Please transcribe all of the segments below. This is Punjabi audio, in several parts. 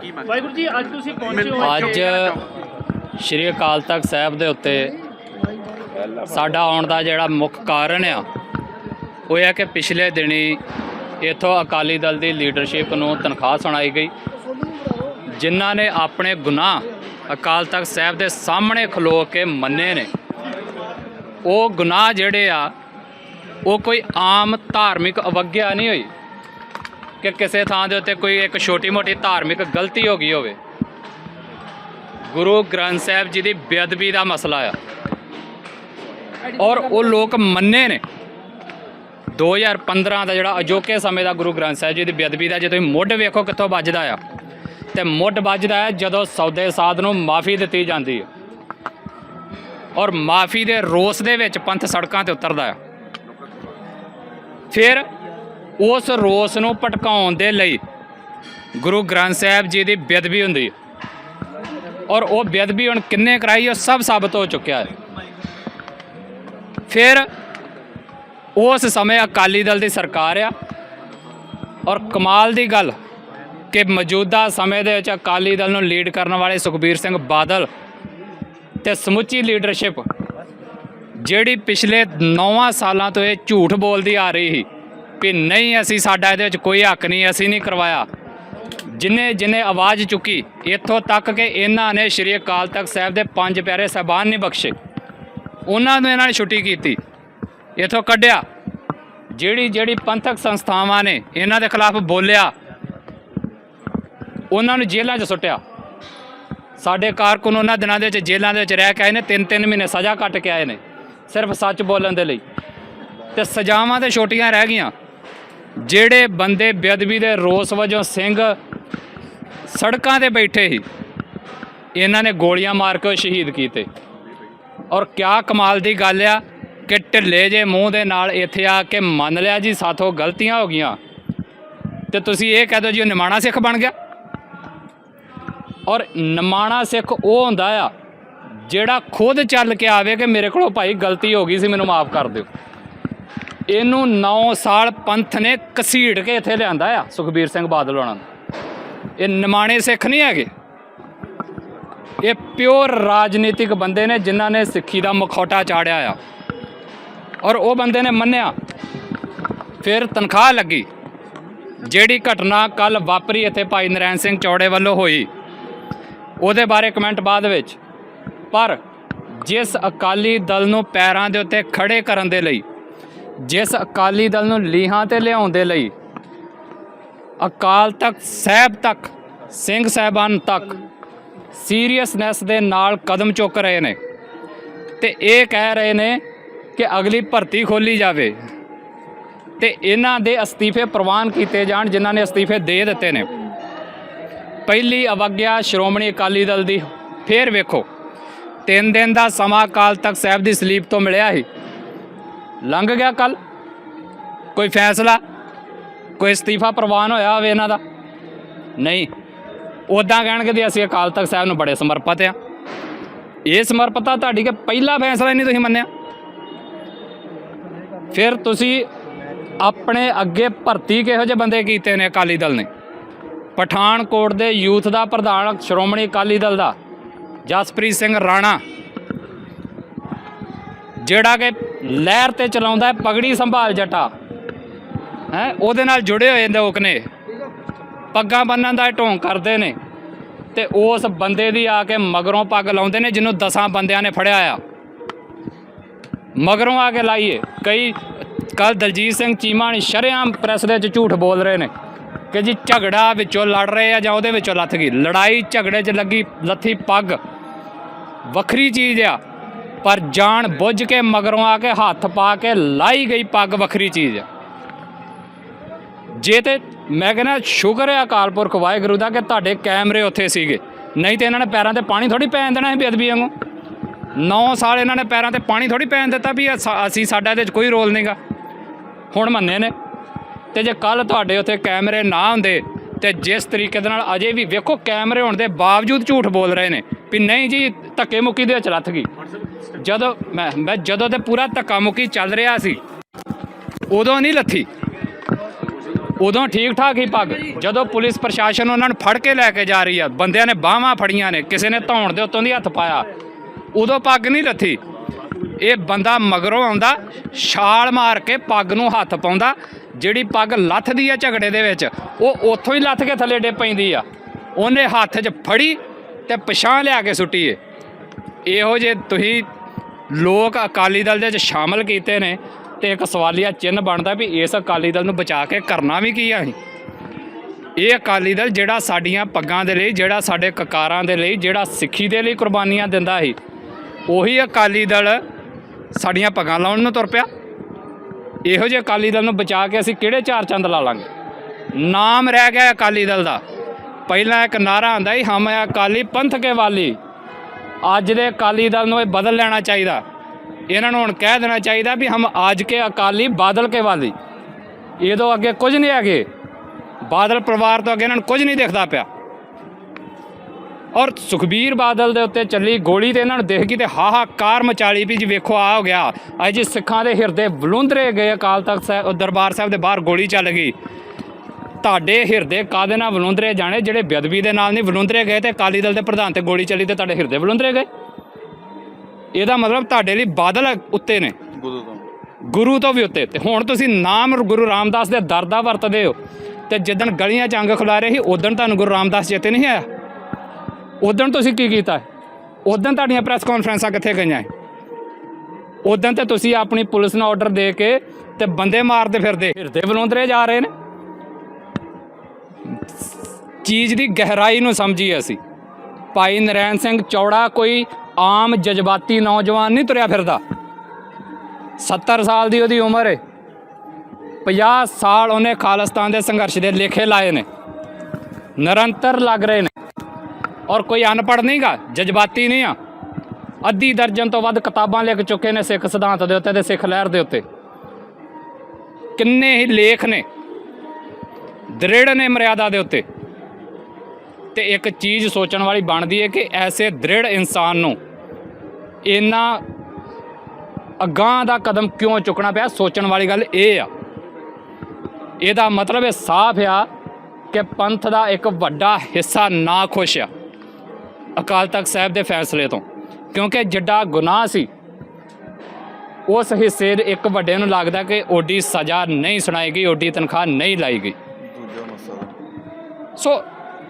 ਕੀ ਮੰਗ ਵਾਹਿਗੁਰੂ ਜੀ ਅੱਜ ਤੁਸੀਂ ਪਹੁੰਚੇ ਹੋ ਅੱਜ ਸ਼੍ਰੀ ਅਕਾਲ ਤਖਤ ਸਾਹਿਬ ਦੇ ਉੱਤੇ ਸਾਡਾ ਆਉਣ ਦਾ ਜਿਹੜਾ ਮੁੱਖ ਕਾਰਨ ਆ ਉਹ ਇਹ ਹੈ ਕਿ ਪਿਛਲੇ ਦਿਨੀ ਇਥੋਂ ਅਕਾਲੀ ਦਲ ਦੀ ਲੀਡਰਸ਼ਿਪ ਨੂੰ ਤਨਖਾਹ ਸੁਣਾਈ ਗਈ। ਜਿਨ੍ਹਾਂ ਨੇ ਆਪਣੇ ਗੁਨਾਹ ਅਕਾਲ ਤਖਤ ਸਾਹਿਬ ਦੇ ਸਾਹਮਣੇ ਖਲੋ ਕੇ ਮੰਨੇ ਨੇ ਉਹ ਗੁਨਾਹ ਜਿਹੜੇ ਆ ਉਹ ਕੋਈ ਆਮ ਧਾਰਮਿਕ ਅਵਗਿਆ ਨਹੀਂ ਹੋਈ। ਕਿ ਕਿਸੇ ਥਾਂ ਦੇ ਉੱਤੇ ਕੋਈ ਇੱਕ ਛੋਟੀ-ਮੋਟੀ ਧਾਰਮਿਕ ਗਲਤੀ ਹੋ ਗਈ ਹੋਵੇ। ਗੁਰੂ ਗ੍ਰੰਥ ਸਾਹਿਬ ਜੀ ਦੀ ਬੇਅਦਬੀ ਦਾ ਮਸਲਾ ਆ। ਔਰ ਉਹ ਲੋਕ ਮੰਨੇ ਨੇ। 2015 ਦਾ ਜਿਹੜਾ ਅਜੋਕੇ ਸਮੇਂ ਦਾ ਗੁਰੂ ਗ੍ਰੰਥ ਸਾਹਿਬ ਜੀ ਦੀ ਬੇਅਦਬੀ ਦਾ, ਜੇ ਤੁਸੀਂ ਮੁੱਢ ਵੇਖੋ ਕਿੱਥੋਂ ਵੱਜਦਾ ਆ, ਤੇ ਮੁੱਢ ਵੱਜਦਾ ਹੈ ਜਦੋਂ ਸੌਦੇ ਸਾਧ ਨੂੰ ਮਾਫੀ ਦਿੱਤੀ ਜਾਂਦੀ ਹੈ ਔਰ ਮਾਫੀ ਦੇ ਰੋਸ ਦੇ ਵਿੱਚ ਪੰਥ ਸੜਕਾਂ ਤੇ ਉਤਰਦਾ ਆ। ਫਿਰ ਉਸ ਰੋਸ ਨੂੰ ਭਟਕਾਉਣ ਦੇ ਲਈ ਗੁਰੂ ਗ੍ਰੰਥ ਸਾਹਿਬ ਜੀ ਦੀ ਬੇਅਦਬੀ ਹੁੰਦੀ ਔਰ ਉਹ ਬੇਅਦਬੀ ਹੁਣ ਕਿੰਨੇ ਕਰਾਈ ਉਹ ਸਭ ਸਾਬਤ ਹੋ ਚੁੱਕਿਆ ਹੈ। ਫਿਰ ਉਸ ਸਮੇਂ ਅਕਾਲੀ ਦਲ ਦੀ ਸਰਕਾਰ ਆ। ਔਰ ਕਮਾਲ ਦੀ ਗੱਲ ਕਿ ਮੌਜੂਦਾ ਸਮੇਂ ਦੇ ਵਿੱਚ ਅਕਾਲੀ ਦਲ ਨੂੰ ਲੀਡ ਕਰਨ ਵਾਲੇ ਸੁਖਬੀਰ ਸਿੰਘ ਬਾਦਲ ਤੇ ਸਮੁੱਚੀ ਲੀਡਰਸ਼ਿਪ ਜਿਹੜੀ ਪਿਛਲੇ 9 ਸਾਲਾਂ ਤੋਂ ਇਹ ਝੂਠ ਬੋਲਦੀ ਆ ਰਹੀ ਸੀ। ਵੀ ਨਹੀਂ, ਅਸੀਂ ਸਾਡਾ ਇਹਦੇ ਵਿੱਚ ਕੋਈ ਹੱਕ ਨਹੀਂ, ਅਸੀਂ ਨਹੀਂ ਕਰਵਾਇਆ। ਜਿਨੇ ਜਿਨੇ ਆਵਾਜ਼ ਚੁੱਕੀ, ਇੱਥੋਂ ਤੱਕ ਕਿ ਇਹਨਾਂ ਨੇ ਸ਼੍ਰੀ ਅਕਾਲ ਤਖਤ ਸਾਹਿਬ ਦੇ ਪੰਜ ਪਿਆਰੇ ਸਾਹਿਬਾਨ ਨਹੀਂ ਬਖਸ਼ੇ। ਉਹਨਾਂ ਨੂੰ ਇਹਨਾਂ ਨੇ ਛੁੱਟੀ ਕੀਤੀ। ਇੱਥੋਂ ਕੱਢਿਆ। ਜਿਹੜੀ ਜਿਹੜੀ ਪੰਥਕ ਸੰਸਥਾਵਾਂ ਨੇ ਇਹਨਾਂ ਦੇ ਖਿਲਾਫ ਬੋਲਿਆ, ਉਹਨਾਂ ਨੂੰ ਜੇਲ੍ਹਾਂ 'ਚ ਸੁੱਟਿਆ। ਸਾਡੇ ਕਾਰਕੁਨ ਉਹਨਾਂ ਦਿਨਾਂ ਦੇ ਵਿੱਚ ਜੇਲ੍ਹਾਂ ਦੇ ਵਿੱਚ ਰਹਿ ਕੇ ਆਏ ਨੇ ਤਿੰਨ ਤਿੰਨ ਮਹੀਨੇ ਸਜ਼ਾ ਕੱਟ ਕੇ ਆਏ ਨੇ, ਸਿਰਫ ਸੱਚ ਬੋਲਣ ਦੇ ਲਈ। ਤੇ ਸਜ਼ਾਵਾਂ ਤੇ ਛੋਟੀਆਂ ਰਹਿ ਗਈਆਂ। ਜਿਹੜੇ ਬੰਦੇ ਬੇਅਦਬੀ ਦੇ ਰੋਸ ਵਜੋਂ ਸਿੰਘ ਸੜਕਾਂ ਤੇ ਬੈਠੇ ਸੀ, ਇਹਨਾਂ ਨੇ ਗੋਲੀਆਂ ਮਾਰ ਕੇ ਉਹ ਸ਼ਹੀਦ ਕੀਤੇ। ਔਰ ਕਿਆ ਕਮਾਲ ਦੀ ਗੱਲ ਆ ਕਿ ਢਿੱਲੇ ਜੇ ਮੂੰਹ ਦੇ ਨਾਲ ਇੱਥੇ ਆ ਕੇ ਮੰਨ ਲਿਆ ਜੀ, ਸਾਥੋਂ ਗਲਤੀਆਂ ਹੋ ਗਈਆਂ। ਤੇ ਤੁਸੀਂ ਇਹ ਕਹਿ ਦਿਓ ਜੀ, ਉਹ ਨਿਮਾਣਾ ਸਿੱਖ ਬਣ ਗਿਆ? ਔਰ ਨਿਮਾਣਾ ਸਿੱਖ ਉਹ ਹੁੰਦਾ ਆ ਜਿਹੜਾ ਖੁਦ ਚੱਲ ਕੇ ਆਵੇ ਕਿ ਮੇਰੇ ਕੋਲੋਂ ਭਾਈ ਗਲਤੀ ਹੋ ਗਈ ਸੀ, ਮੈਨੂੰ ਮਾਫ ਕਰ ਦਿਓ। ਇਹਨੂੰ 9 ਸਾਲ ਪੰਥ ਨੇ ਕਸੀੜ ਕੇ ਇੱਥੇ ਲਿਆਂਦਾ ਆ, ਸੁਖਬੀਰ ਸਿੰਘ ਬਾਦਲ ਹੋਣਾ ਨੂੰ। ਇਹ ਨਿਮਾਣੇ ਸਿੱਖ ਨਹੀਂ ਹੈਗੇ। ਇਹ ਪਿਓਰ ਰਾਜਨੀਤਿਕ ਬੰਦੇ ਨੇ ਜਿਨ੍ਹਾਂ ਨੇ ਸਿੱਖੀ ਦਾ ਮਖੌਟਾ ਚਾੜਿਆ ਆ। ਔਰ ਉਹ ਬੰਦੇ ਨੇ ਮੰਨਿਆ। ਫਿਰ ਤਨਖਾਹ ਲੱਗੀ। ਜਿਹੜੀ ਘਟਨਾ ਕੱਲ ਵਾਪਰੀ ਇੱਥੇ ਭਾਈ ਨਰੈਣ ਸਿੰਘ ਚੌੜੇ ਵੱਲੋਂ ਹੋਈ, ਉਹਦੇ ਬਾਰੇ ਕਮੈਂਟ ਬਾਅਦ ਵਿੱਚ। ਪਰ ਜਿਸ ਅਕਾਲੀ ਦਲ ਨੂੰ ਪੈਰਾਂ ਦੇ ਉੱਤੇ ਖੜੇ ਕਰਨ ਦੇ ਲਈ ਜਿਸ ਅਕਾਲੀ ਦਲ ਨੂੰ ਲੀਹਾਂ ਤੇ ਲਿਆਉਣ ਦੇ ਲਈ ਅਕਾਲ ਤਖਤ ਸਾਹਿਬ ਤੱਕ, ਸਿੰਘ ਸਾਹਿਬਾਨ ਤੱਕ ਸੀਰੀਅਸਨੈਸ ਦੇ ਨਾਲ ਕਦਮ ਚੁੱਕ ਰਹੇ ਨੇ ਤੇ ਇਹ ਕਹਿ ਰਹੇ ਨੇ ਕਿ ਅਗਲੀ ਭਰਤੀ ਖੋਲੀ ਜਾਵੇ ਤੇ ਇਹਨਾਂ ਦੇ ਅਸਤੀਫੇ ਪ੍ਰਵਾਨ ਕੀਤੇ ਜਾਣ ਜਿਨ੍ਹਾਂ ਨੇ ਅਸਤੀਫੇ ਦੇ ਦਿੱਤੇ ਨੇ। ਪਹਿਲੀ ਅਵਗਿਆ ਸ਼੍ਰੋਮਣੀ ਅਕਾਲੀ ਦਲ ਦੀ, ਫੇਰ ਵੇਖੋ, ਤਿੰਨ ਦਿਨ ਦਾ ਸਮਾਂ ਅਕਾਲ ਤਖਤ ਸਾਹਿਬ ਦੀ ਸਲੀਪ ਤੋਂ ਮਿਲਿਆ ਸੀ। ਲੰਘ ਗਿਆ ਕੱਲ ਕੋਈ ਫੈਸਲਾ, ਕੋਈ ਅਸਤੀਫਾ ਪ੍ਰਵਾਨ ਹੋਇਆ ਹੋਵੇ ਇਹਨਾਂ ਦਾ? ਨਹੀਂ। ਉਦਾਂ ਕਹਿਣਗੇ ਵੀ ਅਸੀਂ ਅਕਾਲ ਤਖਤ ਸਾਹਿਬ ਨੂੰ ਬੜੇ ਸਮਰਪਿਤ ਆ ਇਹ ਸਮਰਪਿਤਤਾ ਤੁਹਾਡੀ ਕਿ ਪਹਿਲਾ ਫੈਸਲਾ ਨਹੀਂ ਤੁਸੀਂ ਮੰਨਿਆ? ਫਿਰ ਤੁਸੀਂ ਆਪਣੇ ਅੱਗੇ ਭਰਤੀ ਕਿਹੋ ਜਿਹੇ ਬੰਦੇ ਕੀਤੇ ਨੇ ਅਕਾਲੀ ਦਲ ਨੇ? ਪਠਾਨਕੋਟ ਦੇ ਯੂਥ ਦਾ ਪ੍ਰਧਾਨ ਸ਼੍ਰੋਮਣੀ ਅਕਾਲੀ ਦਲ ਦਾ ਜਸਪ੍ਰੀਤ ਸਿੰਘ ਰਾਣਾ, ਜਿਹੜਾ ਕਿ ਲਹਿਰ ਤੇ ਚਲਾਉਂਦਾ ਹੈ, ਪਗੜੀ ਸੰਭਾਲ ਜਟਾ। ਹੈ, ਉਹਦੇ ਨਾਲ ਜੁੜੇ ਹੋਏ ਲੋਕ ਨੇ। ਪੱਗਾਂ ਬੰਨਣ ਦਾ ਇਹ ਢੋਂਗ ਕਰਦੇ ਨੇ। ਤੇ ਉਸ ਬੰਦੇ ਦੀ ਆ ਕੇ ਮਗਰੋਂ ਪੱਗ ਲਾਉਂਦੇ ਨੇ, ਜਿਹਨੂੰ ਦਸਾਂ ਬੰਦਿਆਂ ਨੇ ਫੜਿਆ ਆ। ਮਗਰੋਂ ਆ ਕੇ ਲਾਈਏ। ਕਈ ਕੱਲ ਦਲਜੀਤ ਸਿੰਘ ਚੀਮਾ ਨੇ ਸ਼ਰੇਆਮ ਪ੍ਰੈਸ ਦੇ ਵਿੱਚ ਝੂਠ ਬੋਲ ਰਹੇ ਨੇ ਕਿ ਜੀ ਝਗੜਾ ਵਿੱਚੋਂ ਲੜ ਰਹੇ ਆ ਜਾਂ ਉਹਦੇ ਵਿੱਚੋਂ ਲੱਥ ਗਈ। ਲੜਾਈ ਝਗੜੇ 'ਚ ਲੱਗੀ ਲੱਥੀ ਪੱਗ। ਵੱਖਰੀ ਚੀਜ਼ ਆ। ਪਰ ਜਾਣ ਬੁੱਝ ਕੇ ਮਗਰੋਂ ਆ ਕੇ ਹੱਥ ਪਾ ਕੇ ਲਾਈ ਗਈ ਪੱਗ ਵੱਖਰੀ ਚੀਜ਼। ਆ ਜੇ ਤੇ ਮੈਂ ਕਹਿੰਦਾ ਸ਼ੁਕਰ ਹੈ ਅਕਾਲ ਪੁਰਖ ਵਾਹਿਗੁਰੂ ਦਾ ਕਿ ਤੁਹਾਡੇ ਕੈਮਰੇ ਉੱਥੇ ਸੀਗੇ। ਨਹੀਂ ਤੇ ਇਹਨਾਂ ਨੇ ਪੈਰਾਂ ਤੇ ਪਾਣੀ ਥੋੜੀ ਪੈਣ ਦੇਣਾ ਸੀ ਬੇਅਦਬੀ ਵਾਂਗੂ। 9 ਸਾਲ ਇਹਨਾਂ ਨੇ ਪੈਰਾਂ ਤੇ ਪਾਣੀ ਥੋੜੀ ਪੈਣ ਦਿੱਤਾ ਵੀ ਅਸੀਂ ਸਾਡਾ ਇਹਦੇ 'ਚ ਕੋਈ ਰੋਲ ਨਹੀਂਗਾ ਹੁਣ ਮੰਨੇ ਨੇ। ਤੇ ਜੇ ਕੱਲ ਤੁਹਾਡੇ ਉੱਥੇ ਕੈਮਰੇ ਨਾ ਹੁੰਦੇ ਤੇ ਜਿਸ ਤਰੀਕੇ ਦੇ ਨਾਲ ਅਜੇ ਵੀ ਵੇਖੋ ਕੈਮਰੇ ਹੋਣ ਦੇ ਬਾਵਜੂਦ ਝੂਠ ਬੋਲ ਰਹੇ ਨੇ। ਵੀ ਨਹੀਂ ਜੀ, ਧੱਕੇ ਮੁੱਕੀ ਦੇ ਵਿੱਚ ਲੱਥ ਗਈ। ਜਦੋਂ ਮੈਂ ਮੈਂ ਜਦੋਂ ਤੇ ਪੂਰਾ ਧੱਕਾ ਮੁੱਕੀ ਚੱਲ ਰਿਹਾ ਸੀ, ਉਦੋਂ ਨਹੀਂ ਲੱਥੀ। ਉਦੋਂ ਠੀਕ ਠਾਕ ਹੀ ਪੱਗ। ਜਦੋਂ ਪੁਲਿਸ ਪ੍ਰਸ਼ਾਸਨ ਉਹਨਾਂ ਨੂੰ ਫੜ ਕੇ ਲੈ ਕੇ ਜਾ ਰਹੀ ਆ, ਬੰਦਿਆਂ ਨੇ ਬਾਹਾਂ ਫੜੀਆਂ ਨੇ, ਕਿਸੇ ਨੇ ਧੌਣ ਦੇ ਉੱਤੋਂ ਦੀ ਹੱਥ ਪਾਇਆ, ਉਦੋਂ ਪੱਗ ਨਹੀਂ ਲੱਥੀ। ਇਹ ਬੰਦਾ ਮਗਰੋਂ ਆਉਂਦਾ, ਛਾਲ ਮਾਰ ਕੇ ਪੱਗ ਨੂੰ ਹੱਥ ਪਾਉਂਦਾ, ਜਿਹੜੀ ਪੱਗ ਲੱਥਦੀ ਆ ਝਗੜੇ ਦੇ ਵਿੱਚ, ਉਹ ਉੱਥੋਂ ਹੀ ਲੱਥ ਕੇ ਥੱਲੇ ਡੇ ਪੈਂਦੀ ਆ। ਉਹਨੇ ਹੱਥ 'ਚ ਫੜੀ ਤੇ ਪਛਾਣ ਲਿਆ ਕੇ ਸੁੱਟੀ ਏ ਇਹੋ ਜੇ ਤੁਸੀਂ ਲੋਕ ਅਕਾਲੀ ਦਲ ਦੇ ਵਿੱਚ ਸ਼ਾਮਲ ਕੀਤੇ ਨੇ ਤੇ ਇੱਕ ਸਵਾਲੀਆ ਚਿੰਨ੍ਹ ਬਣਦਾ ਵੀ ਇਸ ਅਕਾਲੀ ਦਲ ਨੂੰ ਬਚਾ ਕੇ ਕਰਨਾ ਵੀ ਕੀ ਆ ਅਸੀਂ? ਇਹ ਅਕਾਲੀ ਦਲ ਜਿਹੜਾ ਸਾਡੀਆਂ ਪੱਗਾਂ ਦੇ ਲਈ, ਜਿਹੜਾ ਸਾਡੇ ਕਕਾਰਾਂ ਦੇ ਲਈ, ਜਿਹੜਾ ਸਿੱਖੀ ਦੇ ਲਈ ਕੁਰਬਾਨੀਆਂ ਦਿੰਦਾ ਸੀ, ਉਹੀ ਅਕਾਲੀ ਦਲ ਸਾਡੀਆਂ ਪੱਗਾਂ ਲਾਉਣ ਨੂੰ ਤੁਰ ਪਿਆ। ਇਹੋ ਜਿਹੇ ਅਕਾਲੀ ਦਲ ਨੂੰ ਬਚਾ ਕੇ ਅਸੀਂ ਕਿਹੜੇ ਚਾਰ ਚੰਦ ਲਾ ਲਾਂਗੇ? ਨਾਮ ਰਹਿ ਗਿਆ ਅਕਾਲੀ ਦਲ ਦਾ। ਪਹਿਲਾਂ ਇੱਕ ਨਾਰਾ ਆਂਦਾ ਸੀ, ਹਮ ਹੈ ਅਕਾਲੀ ਪੰਥ ਕੇ ਵਾਲੀ। ਅੱਜ ਦੇ ਅਕਾਲੀ ਦਲ ਨੂੰ ਇਹ ਬਦਲ ਲੈਣਾ ਚਾਹੀਦਾ। ਇਹਨਾਂ ਨੂੰ ਹੁਣ ਕਹਿ ਦੇਣਾ ਚਾਹੀਦਾ ਵੀ ਹਮ ਅੱਜ ਕੇ ਅਕਾਲੀ ਬਾਦਲ ਕੇ ਵਾਲੀ। ਇਹ ਤੋਂ ਅੱਗੇ ਕੁਝ ਨਹੀਂ ਹੈਗੇ। ਬਾਦਲ ਪਰਿਵਾਰ ਤੋਂ ਅੱਗੇ ਇਹਨਾਂ ਨੂੰ ਕੁਝ ਨਹੀਂ ਦਿਖਦਾ ਪਿਆ। ਔਰ ਸੁਖਬੀਰ ਬਾਦਲ ਦੇ ਉੱਤੇ ਚੱਲੀ ਗੋਲੀ ਤੇ ਇਹਨਾਂ ਨੂੰ ਦੇਖ ਗਈ ਤੇ ਹਾਹਾਕਾਰ ਮਚਾਲੀ ਵੀ ਜੀ, ਵੇਖੋ ਆ ਹੋ ਗਿਆ। ਅੱਜ ਸਿੱਖਾਂ ਦੇ ਹਿਰਦੇ ਵਲੁੰਦਰੇ ਗਏ ਅਕਾਲ ਤਖਤ ਸਾਹਿਬ, ਦਰਬਾਰ ਸਾਹਿਬ ਦੇ ਬਾਹਰ ਗੋਲੀ ਚੱਲ ਗਈ। ਤੁਹਾਡੇ ਹਿਰਦੇ ਕਾਦੇ ਨਾਲ ਵਲੁੰਦਰੇ ਜਾਣੇ? ਜਿਹੜੇ ਬੇਅਦਬੀ ਦੇ ਨਾਲ ਨਹੀਂ ਵਲੁੰਦਰੇ ਗਏ ਤੇ ਅਕਾਲੀ ਦਲ ਦੇ ਪ੍ਰਧਾਨ ਤੇ ਗੋਲੀ ਚੱਲੀ ਤੇ ਤੁਹਾਡੇ ਹਿਰਦੇ ਵਲੁੰਦਰੇ ਗਏ? ਇਹਦਾ ਮਤਲਬ ਤੁਹਾਡੇ ਲਈ ਬਾਦਲ ਉੱਤੇ ਨੇ। ਗੁਰੂ ਤੋਂ। ਗੁਰੂ ਤੋਂ ਵੀ ਉੱਤੇ। ਤੇ ਹੁਣ ਤੁਸੀਂ ਨਾਮ ਗੁਰੂ ਰਾਮਦਾਸ ਦੇ ਦਰ ਦਾ ਵਰਤਦੇ ਹੋ। ਤੇ ਜਿੱਦਣ ਗਲੀਆਂ ਚ ਅੰਗ ਖੁਲਾ ਰਹੇ ਸੀ ਉਦੋਂ ਤੁਹਾਨੂੰ ਗੁਰੂ ਰਾਮਦਾਸ ਚੇਤੇ ਨਹੀਂ ਆਇਆ? ਉਦੋਂ ਤੁਸੀਂ ਕੀ ਕੀਤਾ? ਉਦੋਂ ਤੁਹਾਡੀਆਂ ਪ੍ਰੈਸ ਕਾਨਫਰੰਸਾਂ ਕਿੱਥੇ ਗਈਆਂ? ਉਦੋਂ ਤੇ ਤੁਸੀਂ ਆਪਣੀ ਪੁਲਿਸ ਨੂੰ ਆਰਡਰ ਦੇ ਕੇ ਤੇ ਬੰਦੇ ਮਾਰਦੇ ਫਿਰਦੇ। ਹਿਰਦੇ ਬਲੁੰਦਰੇ ਜਾ ਰਹੇ ਨੇ। ਚੀਜ਼ ਦੀ ਗਹਿਰਾਈ ਨੂੰ ਸਮਝੀ ਅਸੀਂ। ਭਾਈ ਨਰੈਣ ਸਿੰਘ ਚੌੜਾ ਕੋਈ ਆਮ ਜਜ਼ਬਾਤੀ ਨੌਜਵਾਨ ਨਹੀਂ ਤੁਰਿਆ ਫਿਰਦਾ। 70 ਸਾਲ ਦੀ ਉਹਦੀ ਉਮਰ ਹੈ 50 ਸਾਲ ਉਹਨੇ ਖਾਲਿਸਤਾਨ ਦੇ ਸੰਘਰਸ਼ ਦੇ ਲੇਖੇ ਲਾਏ ਨੇ। ਨਿਰੰਤਰ ਲੱਗ ਰਹੇ ਨੇ। ਔਰ ਕੋਈ ਅਨਪੜ੍ਹ ਨਹੀਂਗਾ, ਜਜ਼ਬਾਤੀ ਨਹੀਂ ਆ। ਅੱਧੀ ਦਰਜਨ ਤੋਂ ਵੱਧ ਕਿਤਾਬਾਂ ਲਿਖ ਚੁੱਕੇ ਨੇ ਸਿੱਖ ਸਿਧਾਂਤ ਦੇ ਉੱਤੇ ਤੇ ਸਿੱਖ ਲਹਿਰ ਦੇ ਉੱਤੇ। ਕਿੰਨੇ ਹੀ ਲੇਖ ਨੇ। ਦ੍ਰਿੜ ਨੇ ਮਰਿਆਦਾ ਦੇ ਉੱਤੇ। ਤੇ ਇੱਕ ਚੀਜ਼ ਸੋਚਣ ਵਾਲੀ ਬਣਦੀ ਹੈ ਕਿ ਐਸੇ ਦ੍ਰਿੜ ਇਨਸਾਨ ਨੂੰ ਇੰਨਾ ਅਗਾਂਹ ਦਾ ਕਦਮ ਕਿਉਂ ਚੁੱਕਣਾ ਪਿਆ, ਸੋਚਣ ਵਾਲੀ ਗੱਲ ਇਹ ਆ। ਇਹਦਾ ਮਤਲਬ ਇਹ ਸਾਫ਼ ਆ ਕਿ ਪੰਥ ਦਾ ਇੱਕ ਵੱਡਾ ਹਿੱਸਾ ਨਾ ਖੁਸ਼ ਆ ਅਕਾਲ ਤਖਤ ਸਾਹਿਬ ਦੇ ਫੈਸਲੇ ਤੋਂ। ਕਿਉਂਕਿ ਜਿੱਡਾ ਗੁਨਾਹ ਸੀ, ਉਸ ਹਿੱਸੇ ਦੇ ਇੱਕ ਵੱਡੇ ਨੂੰ ਲੱਗਦਾ ਕਿ ਓਡੀ ਸਜ਼ਾ ਨਹੀਂ ਸੁਣਾਈ ਗਈ, ਓਡੀ ਤਨਖਾਹ ਨਹੀਂ ਲਾਈ ਗਈ। ਸੋ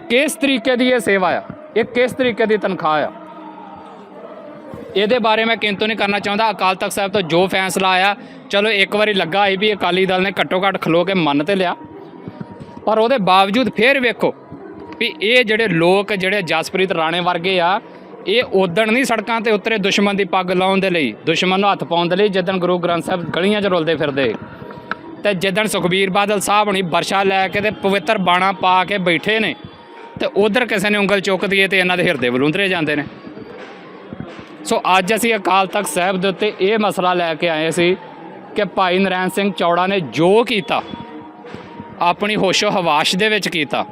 ਕਿਸ ਤਰੀਕੇ ਦੀ ਇਹ ਸੇਵਾ ਆ? ਇਹ ਕਿਸ ਤਰੀਕੇ ਦੀ ਤਨਖਾਹ ਆ? ਇਹਦੇ ਬਾਰੇ ਮੈਂ ਕਿੰਤੂ ਨਹੀਂ ਕਰਨਾ ਚਾਹੁੰਦਾ। ਅਕਾਲ ਤਖਤ ਸਾਹਿਬ ਤੋਂ ਜੋ ਫੈਸਲਾ ਆਇਆ, ਚਲੋ ਇੱਕ ਵਾਰੀ ਲੱਗਾ ਸੀ ਵੀ ਅਕਾਲੀ ਦਲ ਨੇ ਘੱਟੋ ਘੱਟ ਖਲੋ ਕੇ ਮੰਨ ਤੇ ਲਿਆ। ਪਰ ਉਹਦੇ ਬਾਵਜੂਦ ਫੇਰ ਵੇਖੋ ਵੀ ਇਹ ਜਿਹੜੇ ਲੋਕ, ਜਿਹੜੇ ਜਸਪ੍ਰੀਤ ਰਾਣੇ ਵਰਗੇ ਆ, ਇਹ ਉਦਣ ਨਹੀਂ ਸੜਕਾਂ ਤੇ ਉਤਰੇ ਦੁਸ਼ਮਣ ਦੀ ਪੱਗ ਲਾਉਣ ਦੇ ਲਈ, ਦੁਸ਼ਮਣ ਨੂੰ ਹੱਥ ਪਾਉਣ ਦੇ ਲਈ, ਜਿੱਦਣ ਗੁਰੂ ਗ੍ਰੰਥ ਸਾਹਿਬ ਗਲੀਆਂ 'ਚ ਰੁਲਦੇ ਫਿਰਦੇ। ਤੇ ਜਿੱਦਣ ਸੁਖਬੀਰ ਬਾਦਲ ਸਾਹਿਬ ਹੁਣੀ ਵਰਸ਼ਾ ਲੈ ਕੇ ਤੇ ਪਵਿੱਤਰ ਬਾਣਾ ਪਾ ਕੇ ਬੈਠੇ ਨੇ, ਤੇ ਉਧਰ ਕਿਸੇ ਨੇ ਉਂਗਲ ਚੁੱਕਦੀ ਏ ਤੇ ਇਹਨਾਂ ਦੇ ਹਿਰਦੇ ਵਲੂੰਦਰੇ ਜਾਂਦੇ ਨੇ। ਸੋ ਅੱਜ ਅਸੀਂ ਅਕਾਲ ਤਖਤ ਸਾਹਿਬ ਦੇ ਉੱਤੇ ਇਹ ਮਸਲਾ ਲੈ ਕੇ ਆਏ ਸੀ ਕਿ ਭਾਈ ਨਰੈਣ ਸਿੰਘ ਚੌੜਾ ਨੇ ਜੋ ਕੀਤਾ, ਆਪਣੀ ਹੋਸ਼ੋ ਹਵਾਸ਼ ਦੇ ਵਿੱਚ ਕੀਤਾ।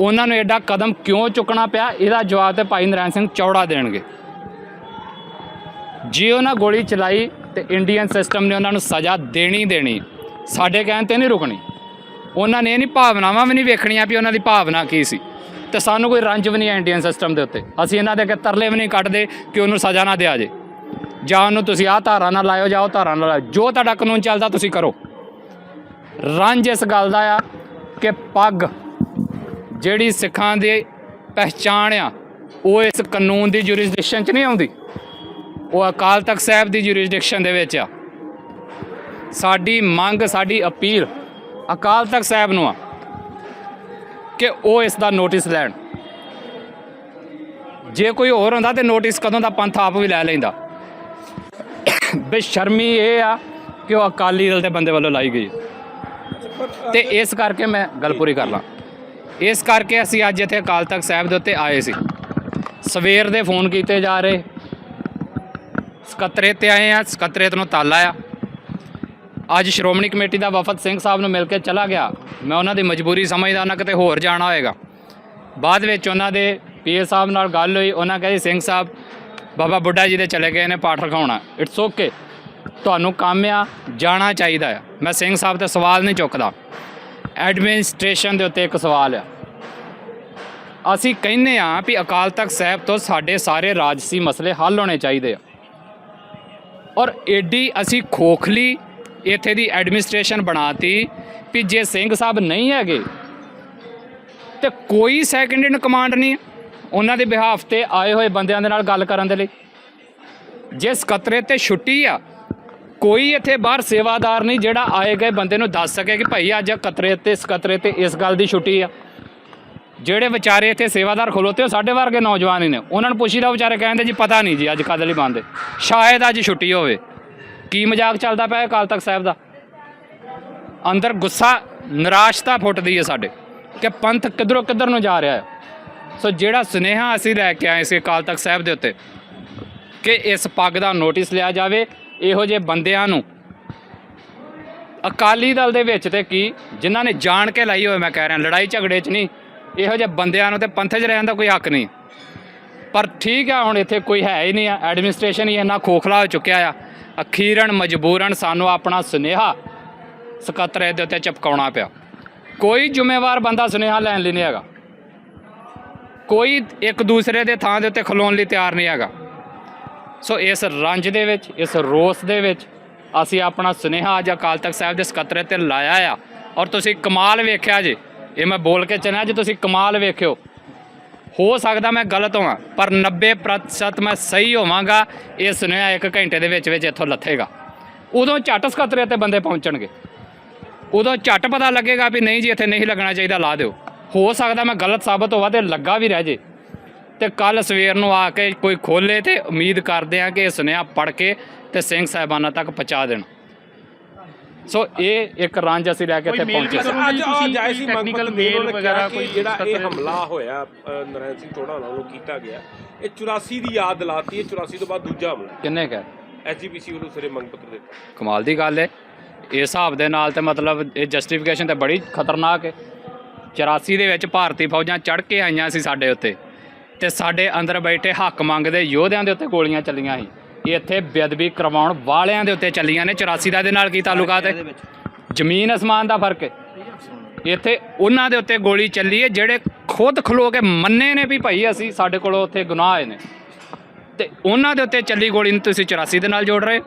ਉਹਨਾਂ ਨੂੰ ਐਡਾ ਕਦਮ ਕਿਉਂ ਚੁੱਕਣਾ ਪਿਆ? ਇਹਦਾ ਜਵਾਬ ਤੇ ਭਾਈ ਨਰੈਣ ਸਿੰਘ ਚੌੜਾ ਦੇਣਗੇ। ਜੇ ਉਹਨਾਂ ਗੋਲੀ ਚਲਾਈ ਤੇ ਇੰਡੀਅਨ ਸਿਸਟਮ ਨੇ ਉਹਨਾਂ ਨੂੰ ਸਜ਼ਾ ਦੇਣੀ ਦੇਣੀ ਸਾਡੇ ਕਹਿਣ ਤੇ ਨਹੀਂ ਰੁਕਣੀ। ਉਹਨਾਂ ਨੇ ਇਹ ਨਹੀਂ ਭਾਵਨਾਵਾਂ ਵੀ ਨਹੀਂ ਵੇਖਣੀਆਂ ਵੀ ਉਹਨਾਂ ਦੀ ਭਾਵਨਾ ਕੀ ਸੀ। ਤੇ ਸਾਨੂੰ ਕੋਈ ਰੰਜ ਵੀ ਨਹੀਂ ਹੈ ਇੰਡੀਅਨ ਸਿਸਟਮ ਦੇ ਉੱਤੇ। ਅਸੀਂ ਇਹਨਾਂ ਦੇ ਅੱਗੇ ਤਰਲੇ ਵੀ ਨਹੀਂ ਕੱਢਦੇ ਕਿ ਉਹਨੂੰ ਸਜ਼ਾ ਨਾ ਦਿਆ ਜੇ। ਜਾਂ ਉਹਨੂੰ ਤੁਸੀਂ ਆਹ ਧਾਰਾ ਨਾਲ ਲਾਇਓ ਜਾਂ ਉਹ ਧਾਰਾ ਨਾਲ ਲਾਇਓ। ਜੋ ਤੁਹਾਡਾ ਕਾਨੂੰਨ ਚੱਲਦਾ ਤੁਸੀਂ ਕਰੋ। ਰੰਜ ਇਸ ਗੱਲ ਦਾ ਆ ਕਿ ਪੱਗ ਜਿਹੜੀ ਸਿੱਖਾਂ ਦੀ ਪਹਿਚਾਣ ਆ, ਉਹ ਇਸ ਕਾਨੂੰਨ ਦੀ ਜੁਰਿਸਡਿਕਸ਼ਨ 'ਚ ਨਹੀਂ ਆਉਂਦੀ। ਉਹ ਅਕਾਲ ਤਖਤ ਸਾਹਿਬ ਦੀ ਜੁਰਿਸਡਿਕਸ਼ਨ ਦੇ ਵਿੱਚ ਆ। ਸਾਡੀ ਮੰਗ, ਸਾਡੀ ਅਪੀਲ ਅਕਾਲ ਤਖਤ ਸਾਹਿਬ ਨੂੰ ਆ ਕਿ ਉਹ ਇਸ ਦਾ ਨੋਟਿਸ ਲੈਣ। ਜੇ ਕੋਈ ਹੋਰ ਹੁੰਦਾ ਤੇ ਨੋਟਿਸ ਕਦੋਂ ਦਾ ਪੰਥ ਆਪ ਵੀ ਲੈ ਲੈਂਦਾ। ਬੇਸ਼ਰਮੀ ਇਹ ਆ ਕਿ ਉਹ ਅਕਾਲੀ ਦਲ ਦੇ ਬੰਦੇ ਵੱਲੋਂ ਲਾਈ ਗਈ। ਤੇ ਇਸ ਕਰਕੇ ਮੈਂ ਗੱਲ ਪੂਰੀ ਕਰ ਲਾਂ। ਇਸ ਕਰਕੇ ਅਸੀਂ ਅੱਜ ਇੱਥੇ ਅਕਾਲ ਤਖਤ ਸਾਹਿਬ ਦੇ ਉੱਤੇ ਆਏ ਸੀ। ਸਵੇਰ ਦੇ ਫੋਨ ਕੀਤੇ ਜਾ ਰਹੇ। ਸਕੱਤਰੇ ਤੇ ਆਏ ਆ, ਸਕੱਤਰੇਤ ਨੂੰ ਤਾਲਾ ਆ। ਅੱਜ ਸ਼੍ਰੋਮਣੀ ਕਮੇਟੀ ਦਾ ਵਫਦ ਸਿੰਘ ਸਾਹਿਬ ਨੂੰ ਮਿਲ ਕੇ ਚਲਾ ਗਿਆ। ਮੈਂ ਉਹਨਾਂ ਦੀ ਮਜਬੂਰੀ ਸਮਝਦਾ ਉਹਨਾਂ ਕਿਤੇ ਹੋਰ ਜਾਣਾ ਹੋਏਗਾ। ਬਾਅਦ ਵਿੱਚ ਉਹਨਾਂ ਦੇ ਪੀਏ ਸਾਹਿਬ ਨਾਲ ਗੱਲ ਹੋਈ। ਉਹਨਾਂ ਕਹਿੰਦੇ, ਸਿੰਘ ਸਾਹਿਬ, ਬਾਬਾ ਬੁੱਢਾ ਜੀ ਦੇ ਚਲੇ ਗਏ ਨੇ ਪਾਠ ਰਖਾਉਣਾ। ਇਟਸ ਓਕੇ ਤੁਹਾਨੂੰ ਕੰਮ ਆ, ਜਾਣਾ ਚਾਹੀਦਾ ਆ। ਮੈਂ ਸਿੰਘ ਸਾਹਿਬ ਤੇ ਸਵਾਲ ਨਹੀਂ ਚੁੱਕਦਾ। ਐਡਮਿਨਿਸਟ੍ਰੇਸ਼ਨ ਦੇ ਉੱਤੇ ਇੱਕ ਸਵਾਲ ਆ। ਅਸੀਂ ਕਹਿੰਦੇ ਆ ਵੀ ਅਕਾਲ ਤਖਤ ਸਾਹਿਬ ਤੋਂ ਸਾਡੇ ਸਾਰੇ ਰਾਜਸੀ ਮਸਲੇ ਹੱਲ ਹੋਣੇ ਚਾਹੀਦੇ ਆ। ਔਰ ਏਡੀ ਅਸੀਂ ਖੋਖਲੀ ਇੱਥੇ ਦੀ ਐਡਮਿਨਿਸਟ੍ਰੇਸ਼ਨ ਬਣਾਤੀ ਵੀ ਜੇ ਸਿੰਘ ਸਾਹਿਬ ਨਹੀਂ ਹੈਗੇ ਤੇ ਕੋਈ ਸੈਕੰਡ ਇਨ ਕਮਾਂਡ ਨਹੀਂ। ਉਹਨਾਂ ਦੇ ਬਿਹਾਫ ਤੇ ਆਏ ਹੋਏ ਬੰਦਿਆਂ ਦੇ ਨਾਲ ਗੱਲ ਕਰਨ ਦੇ ਲਈ। ਜੇ ਸਕੱਤਰੇ ਤੇ ਛੁੱਟੀ ਆ, ਕੋਈ ਇੱਥੇ ਬਾਹਰ ਸੇਵਾਦਾਰ ਨਹੀਂ ਜਿਹੜਾ ਆਏ ਗਏ ਬੰਦੇ ਨੂੰ ਦੱਸ ਸਕੇ ਕਿ ਭਾਈ ਅੱਜ ਕਤਰੇ ਤੇ, ਸਕੱਤਰੇ ਤੇ ਇਸ ਗੱਲ ਦੀ ਛੁੱਟੀ ਆ। ਜਿਹੜੇ ਵਿਚਾਰੇ ਇੱਥੇ ਸੇਵਾਦਾਰ ਖਲੋਤੇ, ਉਹ ਸਾਡੇ ਵਰਗੇ ਨੌਜਵਾਨ ਹੀ ਨੇ। ਉਹਨਾਂ ਨੂੰ ਪੁੱਛੀਦਾ ਵਿਚਾਰੇ ਕਹਿੰਦੇ ਜੀ, ਪਤਾ ਨਹੀਂ ਜੀ ਅੱਜ ਕਦ ਲਈ ਬੰਦ ਸ਼ਾਇਦ ਅੱਜ ਛੁੱਟੀ ਹੋਵੇ। ਕੀ ਮਜ਼ਾਕ ਚੱਲਦਾ ਪਿਆ ਅਕਾਲ ਤਖਤ ਸਾਹਿਬ ਦਾ? ਅੰਦਰ ਗੁੱਸਾ, ਨਿਰਾਸ਼ਤਾ ਫੁੱਟਦੀ ਹੈ ਸਾਡੇ ਕਿ ਪੰਥ ਕਿੱਧਰੋਂ ਕਿੱਧਰ ਨੂੰ ਜਾ ਰਿਹਾ ਹੈ। ਸੋ ਜਿਹੜਾ ਸੁਨੇਹਾ ਅਸੀਂ ਲੈ ਕੇ ਆਏ ਸੀ ਅਕਾਲ ਤਖਤ ਸਾਹਿਬ ਦੇ ਉੱਤੇ ਕਿ ਇਸ ਪੱਗ ਦਾ ਨੋਟਿਸ ਲਿਆ ਜਾਵੇ, ਇਹੋ ਜਿਹੇ ਬੰਦਿਆਂ ਨੂੰ ਅਕਾਲੀ ਦਲ ਦੇ ਵਿੱਚ ਤੇ ਕੀ ਜਿਨ੍ਹਾਂ ਨੇ ਜਾਣ ਕੇ ਲਾਈ ਹੋਏ ਮੈਂ ਕਹਿ ਰਿਹਾ, ਲੜਾਈ ਝਗੜੇ 'ਚ ਨਹੀਂ, ਇਹੋ ਜਿਹੇ ਬੰਦਿਆਂ ਨੂੰ ਤੇ ਪੰਥ 'ਚ ਰਹਿਣ ਦਾ ਕੋਈ ਹੱਕ ਨਹੀਂ। ਪਰ ਠੀਕ ਆ, ਹੁਣ ਇੱਥੇ ਕੋਈ ਹੈ ਹੀ ਨਹੀਂ ਆ, ਐਡਮਿਨਿਸਟ੍ਰੇਸ਼ਨ ਹੀ ਇੰਨਾ ਖੋਖਲਾ ਹੋ ਚੁੱਕਿਆ ਆ। ਅਖੀਰਨ ਮਜਬੂਰਨ ਸਾਨੂੰ ਆਪਣਾ ਸੁਨੇਹਾ ਸਕੱਤਰੇ ਦੇ ਉੱਤੇ ਚਪਕਾਉਣਾ ਪਿਆ। ਕੋਈ ਜ਼ਿੰਮੇਵਾਰ ਬੰਦਾ ਸੁਨੇਹਾ ਲੈਣ ਲਈ ਨਹੀਂ ਹੈਗਾ। ਕੋਈ ਇੱਕ ਦੂਸਰੇ ਦੇ ਥਾਂ ਦੇ ਉੱਤੇ ਖਲੋਣ ਲਈ ਤਿਆਰ ਨਹੀਂ ਹੈਗਾ। ਸੋ ਇਸ ਰੰਜ ਦੇ ਵਿੱਚ, ਇਸ ਰੋਸ ਦੇ ਵਿੱਚ ਅਸੀਂ ਆਪਣਾ ਸੁਨੇਹਾ ਅੱਜ ਅਕਾਲ ਤਖਤ ਸਾਹਿਬ ਦੇ ਸਕੱਤਰੇ ਤੇ ਲਾਇਆ ਆ। ਔਰ ਤੁਸੀਂ ਕਮਾਲ ਵੇਖਿਆ ਜੇ। ਇਹ ਮੈਂ ਬੋਲ ਕੇ ਚੱਲਿਆ, ਜੇ ਤੁਸੀਂ ਕਮਾਲ ਵੇਖਿਓ ਹੋ ਸਕਦਾ ਮੈਂ ਗਲਤ ਹੋਵਾਂ, ਪਰ 90% ਮੈਂ ਸਹੀ ਹੋਵਾਂਗਾ ਇਹ ਸੁਨੇਹਾ ਇੱਕ ਘੰਟੇ ਦੇ ਵਿੱਚ ਵਿੱਚ ਇੱਥੋਂ ਲੱਥੇਗਾ। ਉਦੋਂ ਝੱਟ ਸਕੱਤਰੇ ਤੇ ਬੰਦੇ ਪਹੁੰਚਣਗੇ। ਉਦੋਂ ਝੱਟ ਪਤਾ ਲੱਗੇਗਾ ਵੀ ਨਹੀਂ ਜੀ, ਇੱਥੇ ਨਹੀਂ ਲੱਗਣਾ ਚਾਹੀਦਾ, ਲਾ ਦਿਓ। ਹੋ ਸਕਦਾ ਮੈਂ ਗਲਤ ਸਾਬਤ ਹੋਵਾਂ ਤੇ ਲੱਗਾ ਵੀ ਰਹਿ ਜੇ। ਤੇ ਕੱਲ ਸਵੇਰ ਨੂੰ ਆ ਕੇ ਕੋਈ ਖੋਲੇ ਤੇ ਉਮੀਦ ਕਰਦੇ ਆ ਕਿ ਇਹ ਸੁਨੇਹਾ ਪੜ ਕੇ ਤੇ ਸਿੰਘ ਸਾਹਿਬਾਨਾਂ ਤੱਕ ਪਹੁੰਚਾ ਦੇਣ। ਸੋ ਇਹ ਇੱਕ ਰੰਜ ਅਸੀਂ ਲੈ ਕੇ ਇੱਥੇ ਪਹੁੰਚੇ ਅੱਜ ਆ ਤੁਸੀਂ ਜਾਇ ਸੀ mail ਮੇਲ ਵਗੈਰਾ ਕੋਈ ਜਿਹੜਾ ਇਹ ਹਮਲਾ ਹੋਇਆ ਨਰੈਣ ਸਿੰਘ ਚੋੜਾ ਨਾਲ ਕੀਤਾ ਗਿਆ। ਇਹ 84 ਦੀ ਯਾਦ ਦਿਲਾਤੀ ਹੈ 84 ਤੋਂ ਬਾਅਦ ਦੂਜਾ ਹਮਲਾ। ਕਿੰਨੇ ਕਹਿ ਐਸਜੀਪੀਸੀ ਵੱਲੋਂ ਸਿਰੇ ਮੰਗ ਪੱਤਰ ਦਿੱਤਾ। ਕਮਾਲ ਦੀ ਗੱਲ ਹੈ ਇਸ ਹਿਸਾਬ ਦੇ ਨਾਲ ਤੇ ਮਤਲਬ ਇਹ ਜਸਟੀਫਿਕੇਸ਼ਨ ਤੇ ਬੜੀ ਖਤਰਨਾਕ ਹੈ 84 ਦੇ ਵਿੱਚ ਭਾਰਤੀ ਫੌਜਾਂ ਚੜ੍ਹ ਕੇ ਆਈਆਂ ਸੀ ਸਾਡੇ ਉੱਤੇ ਤੇ ਸਾਡੇ ਅੰਦਰ ਬੈਠੇ ਹੱਕ ਮੰਗਦੇ ਯੋਧਿਆਂ ਦੇ ਉੱਤੇ ਗੋਲੀਆਂ ਚੱਲੀਆਂ ਸੀ। ਇੱਥੇ ਬੇਅਦਬੀ ਕਰਵਾਉਣ ਵਾਲਿਆਂ ਦੇ ਉੱਤੇ ਚੱਲੀਆਂ ਨੇ 84 ਦਾ ਇਹਦੇ ਨਾਲ ਕੀ ਤਾਲੁਕਾਤ ਹੈ? ਜ਼ਮੀਨ ਅਸਮਾਨ ਦਾ ਫ਼ਰਕ ਹੈ। ਇੱਥੇ ਉਹਨਾਂ ਦੇ ਉੱਤੇ ਗੋਲੀ ਚੱਲੀ ਹੈ ਜਿਹੜੇ ਖੁਦ ਖਲੋ ਕੇ ਮੰਨੇ ਨੇ ਵੀ ਭਾਈ ਅਸੀਂ ਸਾਡੇ ਕੋਲੋਂ ਉੱਥੇ ਗੁਨਾਹ ਆਏ ਨੇ। ਤੇ ਉਹਨਾਂ ਦੇ ਉੱਤੇ ਚੱਲੀ ਗੋਲੀ ਨੂੰ ਤੁਸੀਂ 84 ਦੇ ਨਾਲ ਜੋੜ ਰਹੇ।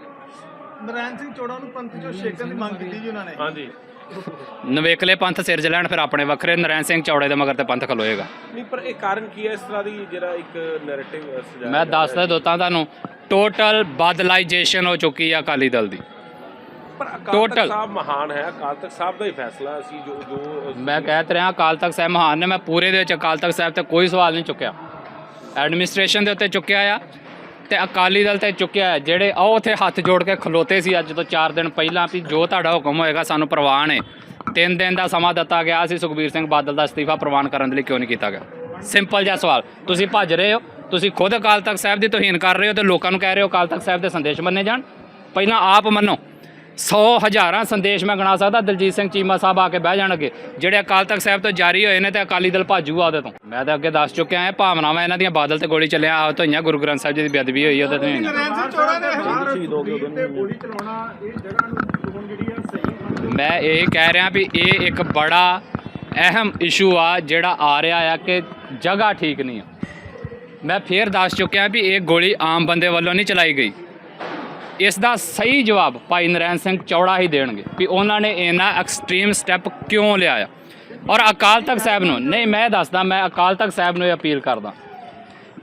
ਨਰੈਣ ਸਿੰਘ ਚੋੜਾ ਨੂੰ ਪੰਥ ਚੋਂ ਛੇਕਣ ਦੀ ਮੰਗ ਕੀਤੀ ਜੀ ਉਹਨਾਂ ਨੇ। ਹਾਂਜੀ। ਨਵੇਕਲੇ ਪੰਥ ਸਿਰਜ ਲੈਣ ਫਿਰ ਆਪਣੇ ਵੱਖਰੇ ਨਰੈਣ ਸਿੰਘ ਚੌੜੇ ਦੇ ਮਗਰ ਤੇ ਪੰਥ ਖਲੋਏਗਾ। ਨਹੀਂ ਪਰ ਇਹ ਕਾਰਨ ਕੀ ਹੈ? ਇਸ ਤਰ੍ਹਾਂ ਦੀ ਜਿਹੜਾ ਇੱਕ ਨੈਰੇਟਿਵ ਸਜਾਇਆ ਮੈਂ ਜਾ ਦੱਸਦਾ। ਦੋਤਾਂ ਤੁਹਾਨੂੰ ਟੋਟਲ ਬਦਲਾਈਜੇਸ਼ਨ ਹੋ ਚੁੱਕੀ ਆ ਅਕਾਲੀ ਦਲ ਦੀ। ਪਰ ਅਕਾਲ total- ਤਖਤ ਸਾਹਿਬ ਮਹਾਨ ਹੈ ਅਕਾਲ ਤਖਤ ਸਾਹਿਬ ਦਾ ਹੀ ਫੈਸਲਾ ਸੀ ਜੋ ਜੋ ਮੈਂ ਕਹਿ ਤੇ ਰਿਹਾ ਅਕਾਲ ਤਖਤ ਸਾਹਿਬ ਮਹਾਨ ਨੇ ਮੈਂ ਪੂਰੇ ਦੇ ਵਿੱਚ ਅਕਾਲ ਤਖਤ ਸਾਹਿਬ ਤੇ ਕੋਈ ਸਵਾਲ ਨਹੀਂ ਚੁੱਕਿਆ। ਐਡਮਿਨਿਸਟ੍ਰੇਸ਼ਨ ਦੇ ਉੱਤੇ ਚੁੱਕਿਆ ਆ ਤੇ ਅਕਾਲੀ ਦਲ ਤੇ ਚੁੱਕਿਆ ਹੈ ਜਿਹੜੇ ਉਹ ਉੱਥੇ ਹੱਥ ਜੋੜ ਕੇ ਖਲੋਤੇ ਸੀ ਅੱਜ ਤੋਂ 4 ਦਿਨ ਪਹਿਲਾਂ ਵੀ ਜੋ ਤੁਹਾਡਾ ਹੁਕਮ ਹੋਏਗਾ ਸਾਨੂੰ ਪ੍ਰਵਾਨ ਹੈ ਤਿੰਨ ਦਿਨ ਦਾ ਸਮਾਂ ਦਿੱਤਾ ਗਿਆ ਸੀ ਸੁਖਬੀਰ ਸਿੰਘ ਬਾਦਲ ਦਾ ਅਸਤੀਫਾ ਪ੍ਰਵਾਨ ਕਰਨ ਦੇ ਲਈ ਕਿਉਂ ਨਹੀਂ ਕੀਤਾ ਗਿਆ? ਸਿੰਪਲ ਜਿਹਾ ਸਵਾਲ ਤੁਸੀਂ ਭੱਜ ਰਹੇ ਹੋ ਤੁਸੀਂ ਖੁਦ ਅਕਾਲ ਤਖਤ ਸਾਹਿਬ ਦੀ ਤੋਹੀਨ ਕਰ ਰਹੇ ਹੋ ਤੇ ਲੋਕਾਂ ਨੂੰ ਕਹਿ ਰਹੇ ਹੋ ਅਕਾਲ ਤਖਤ ਸਾਹਿਬ ਦੇ ਸੰਦੇਸ਼ ਮੰਨੇ ਜਾਣ। ਪਹਿਲਾਂ ਆਪ ਮੰਨੋ। 100 ਹਜ਼ਾਰਾਂ ਸੰਦੇਸ਼ ਮੈਂ ਗਣਾ ਸਕਦਾ ਦਲਜੀਤ ਸਿੰਘ ਚੀਮਾ ਸਾਹਿਬ ਆ ਕੇ ਬਹਿ ਜਾਣਗੇ। ਜਿਹੜੇ ਅਕਾਲ ਤਖਤ ਸਾਹਿਬ ਤੋਂ ਜਾਰੀ ਹੋਏ ਨੇ ਤੇ ਅਕਾਲੀ ਦਲ ਭਾਜੂਗਾ ਉਹਦੇ ਤੋਂ। ਮੈਂ ਤਾਂ ਅੱਗੇ ਦੱਸ ਚੁੱਕਿਆ ਹਾਂ ਭਾਵਨਾਵਾਂ ਇਹਨਾਂ ਦੀਆਂ ਬਾਦਲ ਤੇ ਗੋਲੀ ਚੱਲਿਆ ਆਹ ਤੋਂ ਹੋਈਆਂ ਗੁਰੂ ਗ੍ਰੰਥ ਸਾਹਿਬ ਜੀ ਦੀ ਬੇਅਦਬੀ ਹੋਈ ਉਹਦੇ ਤੋਂ। ਆ ਮੈਂ ਇਹ ਕਹਿ ਰਿਹਾ ਵੀ ਇਹ ਇੱਕ ਬੜਾ ਅਹਿਮ ਇਸ਼ੂ ਆ ਜਿਹੜਾ ਆ ਰਿਹਾ ਆ ਕਿ ਜਗ੍ਹਾ ਠੀਕ ਨਹੀਂ ਆ। ਮੈਂ ਫੇਰ ਦੱਸ ਚੁੱਕਿਆ ਵੀ ਇਹ ਗੋਲੀ ਆਮ ਬੰਦੇ ਵੱਲੋਂ ਨਹੀਂ ਚਲਾਈ ਗਈ। ਇਸ ਦਾ ਸਹੀ ਜਵਾਬ ਭਾਈ ਨਰੈਣ ਸਿੰਘ ਚੌੜਾ ਹੀ ਦੇਣਗੇ ਵੀ ਉਹਨਾਂ ਨੇ ਇਹਨਾਂ ਐਕਸਟ੍ਰੀਮ ਸਟੈਪ ਕਿਉਂ ਲਿਆ ਆ ਔਰ ਅਕਾਲ ਤਖਤ ਸਾਹਿਬ ਨੂੰ, ਨਹੀਂ, ਮੈਂ ਦੱਸਦਾ, ਮੈਂ ਅਕਾਲ ਤਖਤ ਸਾਹਿਬ ਨੂੰ ਇਹ ਅਪੀਲ ਕਰਦਾ।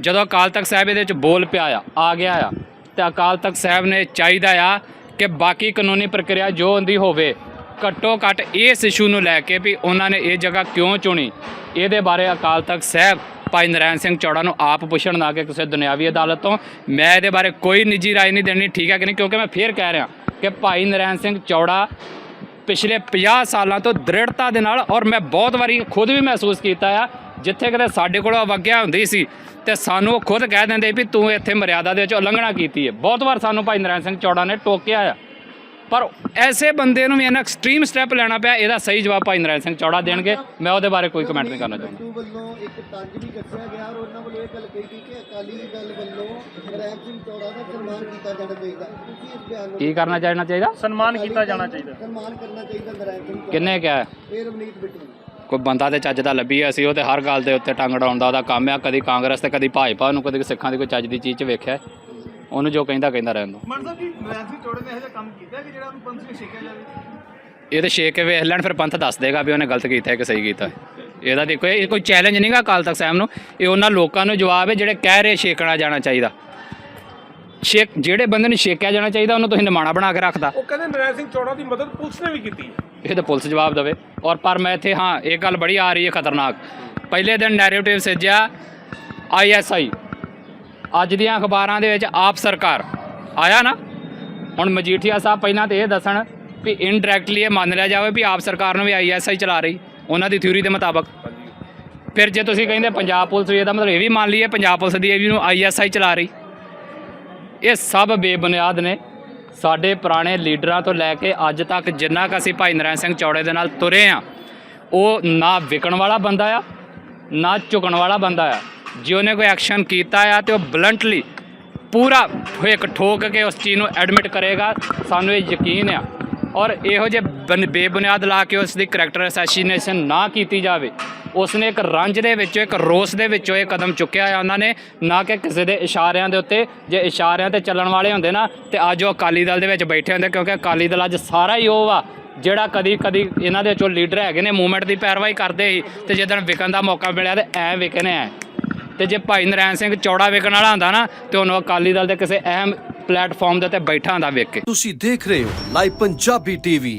ਜਦੋਂ ਅਕਾਲ ਤਖਤ ਸਾਹਿਬ ਇਹਦੇ ਵਿੱਚ ਬੋਲ ਪਿਆ ਆ ਆ ਗਿਆ ਆ, ਤੇ ਅਕਾਲ ਤਖਤ ਸਾਹਿਬ ਨੇ ਚਾਹੀਦਾ ਆ ਕਿ ਬਾਕੀ ਕਾਨੂੰਨੀ ਪ੍ਰਕਿਰਿਆ ਜੋ ਹੁੰਦੀ ਹੋਵੇ, ਘੱਟੋ ਘੱਟ ਇਸ ਇਸ਼ੂ ਨੂੰ ਲੈ ਕੇ ਵੀ ਉਹਨਾਂ ਨੇ ਇਹ ਜਗ੍ਹਾ ਕਿਉਂ ਚੁਣੀ। ਇਹਦੇ ਬਾਰੇ ਅਕਾਲ ਤਖਤ ਸਾਹਿਬ ਭਾਈ ਨਰੈਣ ਸਿੰਘ ਚੌੜਾ ਨੂੰ ਆਪ ਪੁੱਛਣ ਨਾ ਕਿ ਕਿਸੇ ਦੁਨਿਆਵੀ ਅਦਾਲਤ ਤੋਂ। ਮੈਂ ਇਹਦੇ ਬਾਰੇ ਕੋਈ ਨਿੱਜੀ ਰਾਏ ਨਹੀਂ ਦੇਣੀ, ਠੀਕ ਹੈ ਕਿ ਨਹੀਂ? ਕਿਉਂਕਿ ਮੈਂ ਫੇਰ ਕਹਿ ਰਿਹਾ ਕਿ ਭਾਈ ਨਰੈਣ ਸਿੰਘ ਚੌੜਾ ਪਿਛਲੇ 50 ਸਾਲਾਂ ਤੋਂ ਦ੍ਰਿੜਤਾ ਦੇ ਨਾਲ ਔਰ ਮੈਂ ਬਹੁਤ ਵਾਰੀ ਖੁਦ ਵੀ ਮਹਿਸੂਸ ਕੀਤਾ ਆ, ਜਿੱਥੇ ਕਿਤੇ ਸਾਡੇ ਕੋਲ ਅਵਗਿਆ ਹੁੰਦੀ ਸੀ ਤੇ ਸਾਨੂੰ ਉਹ ਖੁਦ ਕਹਿ ਦਿੰਦੇ ਵੀ ਤੂੰ ਇੱਥੇ ਮਰਿਆਦਾ ਦੇ ਵਿੱਚ ਉਲੰਘਣਾ ਕੀਤੀ ਹੈ। ਬਹੁਤ ਵਾਰ ਸਾਨੂੰ ਭਾਈ ਨਰੈਣ ਸਿੰਘ ਚੌੜਾ ਨੇ ਟੋਕਿਆ ਆ। ਪਰ ਐਸੇ ਬੰਦੇ ਨੂੰ ਵੀ ਇਹਨਾਂ ਐਕਸਟ੍ਰੀਮ ਸਟੈਪ ਲੈਣਾ ਪਿਆ ਇਹਦਾ ਸਹੀ ਜਵਾਬ ਭਾਈ ਨਰੈਣ ਸਿੰਘ ਚੌੜਾ ਦੇਣਗੇ। ਮੈਂ ਉਹਦੇ ਬਾਰੇ ਕੋਈ ਕਮੈਂਟ ਨਹੀਂ ਕਰਨਾ ਚਾਹੁੰਦਾ। ਬਿੱਟੂ ਵੱਲੋਂ ਇੱਕ ਤੰਜ ਵੀ ਕੱਸਿਆ ਗਿਆ ਔਰ ਉਹਨਾਂ ਵੱਲੋਂ ਇਹ ਗੱਲ ਕਹੀ ਗਈ ਕਿ ਅਕਾਲੀ ਦਲ ਵੱਲੋਂ ਨਰੈਣ ਸਿੰਘ ਚੌੜਾ ਦਾ ਸਨਮਾਨ ਕੀਤਾ ਜਾਣਾ ਚਾਹੀਦਾ। ਤੁਸੀਂ ਇਸ ਬਿਆਨ ਨੂੰ ਕੀ ਕਰਨਾ ਚਾਹੀਦਾ ਚਾਹੀਦਾ? ਸਨਮਾਨ ਕੀਤਾ ਜਾਣਾ ਚਾਹੀਦਾ। ਸਨਮਾਨ ਕਰਨਾ ਚਾਹੀਦਾ ਸਿੰਘ ਚੌੜਾ। ਕਿੰਨੇ ਕਿਹਾ ਹੈ? ਇਹ ਰਵਨੀਤ ਬਿੱਟੂ। ਨੇ। ਕੋਈ ਬੰਦਾ ਤੇ ਚੱਜ ਦਾ ਲੱਭੀ ਅਸੀਂ ਉਹ ਤੇ ਹਰ ਗੱਲ ਦੇ ਉੱਤੇ ਟੰਗ ਅੜਾਉਣ ਦਾ ਉਹਦਾ ਕੰਮ ਆ। ਕਦੀ ਕਾਂਗਰਸ ਤੇ ਕਦੀ ਭਾਜਪਾ ਨੂੰ ਕਦੀ ਸਿੱਖਾਂ ਦੀ ਕੋਈ ਚੱਜ ਦੀ ਚੀਜ਼ 'ਚ ਵੇਖਿਆ। ਹੈ। ਉਹਨੂੰ ਜੋ ਕਹਿੰਦਾ ਕਹਿੰਦਾ ਰਹਿਣ ਦੋ। ਮਨ ਸਾਹਿਬ ਜੀ ਨਰੈਣ ਸਿੰਘ ਚੌੜੇ ਨੇ ਇਹੋ ਜਿਹਾ ਕੰਮ ਕੀਤਾ ਕਿ ਜਿਹੜਾ ਉਹਨੂੰ ਪੰਥ ਵਿੱਚ ਛੇਕਿਆ ਜਾਵੇ? ਇਹ ਤੇ ਛੇਕ ਕੇ ਵੇਖ ਲੈਣ ਫਿਰ ਪੰਥ ਦੱਸ ਦੇਗਾ ਵੀ ਉਹਨੇ ਗਲਤ ਕੀਤਾ ਹੈ ਕਿ ਸਹੀ ਕੀਤਾ ਹੈ। ਇਹਦਾ ਦੇਖੋ ਇਹ ਕੋਈ ਚੈਲੰਜ ਨਹੀਂਗਾ ਅਕਾਲ ਤਖਤ ਸਾਹਿਬ ਨੂੰ। ਇਹ ਉਹਨਾਂ ਲੋਕਾਂ ਨੂੰ ਜਵਾਬ ਹੈ ਜਿਹੜੇ ਕਹਿ ਰਹੇ ਛੇਕਣਾ ਜਾਣਾ ਚਾਹੀਦਾ। ਛੇਕ ਜਿਹੜੇ ਬੰਦੇ ਨੂੰ ਛੇਕਿਆ ਜਾਣਾ ਚਾਹੀਦਾ ਉਹਨੂੰ ਤੁਸੀਂ ਨਿਮਾਣਾ ਬਣਾ ਕੇ ਰੱਖਦਾ ਉਹ ਕਹਿੰਦੇ ਨਰੈਣ ਸਿੰਘ ਚੌੜਾ ਦੀ ਮਦਦ ਪੁਲਿਸ ਨੇ ਵੀ ਕੀਤੀ ਹੈ। ਇਹ ਤਾਂ ਪੁਲਿਸ ਜਵਾਬ ਦੇਵੇ। ਔਰ ਪਰ ਮੈਂ ਇੱਥੇ ਹਾਂ ਇਹ ਗੱਲ ਬੜੀ ਆ ਰਹੀ ਹੈ ਖਤਰਨਾਕ। ਪਹਿਲੇ ਦਿਨ ਨੈਰੇਟਿਵ ਸਿੱਜਿਆ ਆਈਐਸਆਈ ਅੱਜ ਦੀਆਂ ਅਖਬਾਰਾਂ ਦੇ ਵਿੱਚ ਆਪ ਸਰਕਾਰ ਆਇਆ ਨਾ? ਹੁਣ ਮਜੀਠੀਆ ਸਾਹਿਬ ਪਹਿਲਾਂ ਤੇ ਇਹ ਦੱਸਣ ਵੀ ਇਨਡਾਇਰੈਕਟਲੀ ਇਹ ਮੰਨ ਲਿਆ ਜਾਵੇ ਵੀ ਆਪ ਸਰਕਾਰ ਨੂੰ ਵੀ ਆਈਐਸਆਈ ਚਲਾ ਰਹੀ, ਉਹਨਾਂ ਦੀ ਥਿਊਰੀ ਦੇ ਮੁਤਾਬਕ। ਫਿਰ ਜੇ ਤੁਸੀਂ ਕਹਿੰਦੇ ਪੰਜਾਬ ਪੁਲਿਸ ਵੀ ਇਹਦਾ ਮਤਲਬ ਇਹ ਵੀ ਮੰਨ ਲਈਏ, ਪੰਜਾਬ ਪੁਲਿਸ ਦੀ ਇਹ ਵੀ ਨੂੰ ਆਈਐਸਆਈ ਚਲਾ ਰਹੀ। ਇਹ ਸਭ ਬੇਬੁਨਿਆਦ ਨੇ। ਸਾਡੇ ਪੁਰਾਣੇ ਲੀਡਰਾਂ ਤੋਂ ਲੈ ਕੇ ਅੱਜ ਤੱਕ ਜਿੰਨਾ ਕੁ ਅਸੀਂ ਭਾਈ ਨਰੈਣ ਸਿੰਘ ਚੌੜੇ ਦੇ ਨਾਲ ਤੁਰੇ ਆ, ਉਹ ਨਾ ਵਿਕਣ ਵਾਲਾ ਬੰਦਾ ਆ, ਨਾ ਝੁਕਣ ਵਾਲਾ ਬੰਦਾ ਆ। ਜੇ ਉਹਨੇ ਕੋਈ ਐਕਸ਼ਨ ਕੀਤਾ ਆ ਤੇ ਉਹ ਬਲੰਟਲੀ ਪੂਰਾ ਇੱਕ ਠੋਕ ਕੇ ਉਸ ਚੀਜ਼ ਨੂੰ ਐਡਮਿਟ ਕਰੇਗਾ, ਸਾਨੂੰ ਇਹ ਯਕੀਨ ਆ। ਔਰ ਇਹੋ ਜਿਹੇ ਬਨ- ਬੇਬੁਨਿਆਦ ਲਾ ਕੇ ਉਸ ਦੀ ਕਰੈਕਟਰ ਅਸੈਸੀਨੇਸ਼ਨ ਨਾ ਕੀਤੀ ਜਾਵੇ। ਉਸਨੇ ਇੱਕ ਰੰਜ ਦੇ ਵਿੱਚੋਂ, ਇੱਕ ਰੋਸ ਦੇ ਵਿੱਚੋਂ ਇਹ ਕਦਮ ਚੁੱਕਿਆ ਆ ਉਹਨਾਂ ਨੇ, ਨਾ ਕਿ ਕਿਸੇ ਦੇ ਇਸ਼ਾਰਿਆਂ ਦੇ ਉੱਤੇ। ਜੇ ਇਸ਼ਾਰਿਆਂ ਤੇ ਚੱਲਣ ਵਾਲੇ ਹੁੰਦੇ ਨਾ, ਤੇ ਅੱਜ ਉਹ ਅਕਾਲੀ ਦਲ ਦੇ ਵਿੱਚ ਬੈਠੇ ਹੁੰਦੇ, ਕਿਉਂਕਿ ਅਕਾਲੀ ਦਲ ਅੱਜ ਸਾਰਾ ਹੀ ਉਹ ਵਾ ਜਿਹੜਾ ਕਦੀ ਕਦੀ ਇਹਨਾਂ ਦੇ ਚੋਂ ਲੀਡਰ ਹੈਗੇ ਨੇ ਮੂਵਮੈਂਟ ਦੀ ਪੈਰਵਾਈ ਕਰਦੇ ਸੀ, ਤੇ ਜਦੋਂ ਵਿਕਣ ਦਾ ਮੌਕਾ ਮਿਲਿਆ ਤੇ ਐ ਵਿਕਨੇ ਐ। ਤੇ ਜੇ ਭਾਈ ਨਰੈਣ ਸਿੰਘ ਚੌੜਾ ਵਿਕਣ ਵਾਲਾ ਹੁੰਦਾ ਨਾ, ਤੇ ਉਹਨੂੰ ਅਕਾਲੀ ਦਲ ਦੇ ਕਿਸੇ ਅਹਿਮ ਪਲੇਟਫਾਰਮ ਦੇ ਉੱਤੇ ਬੈਠਾ ਹੁੰਦਾ ਵੇਖ ਕੇ। ਤੁਸੀਂ ਦੇਖ ਰਹੇ ਹੋ ਲਾਈਵ ਪੰਜਾਬੀ ਟੀਵੀ।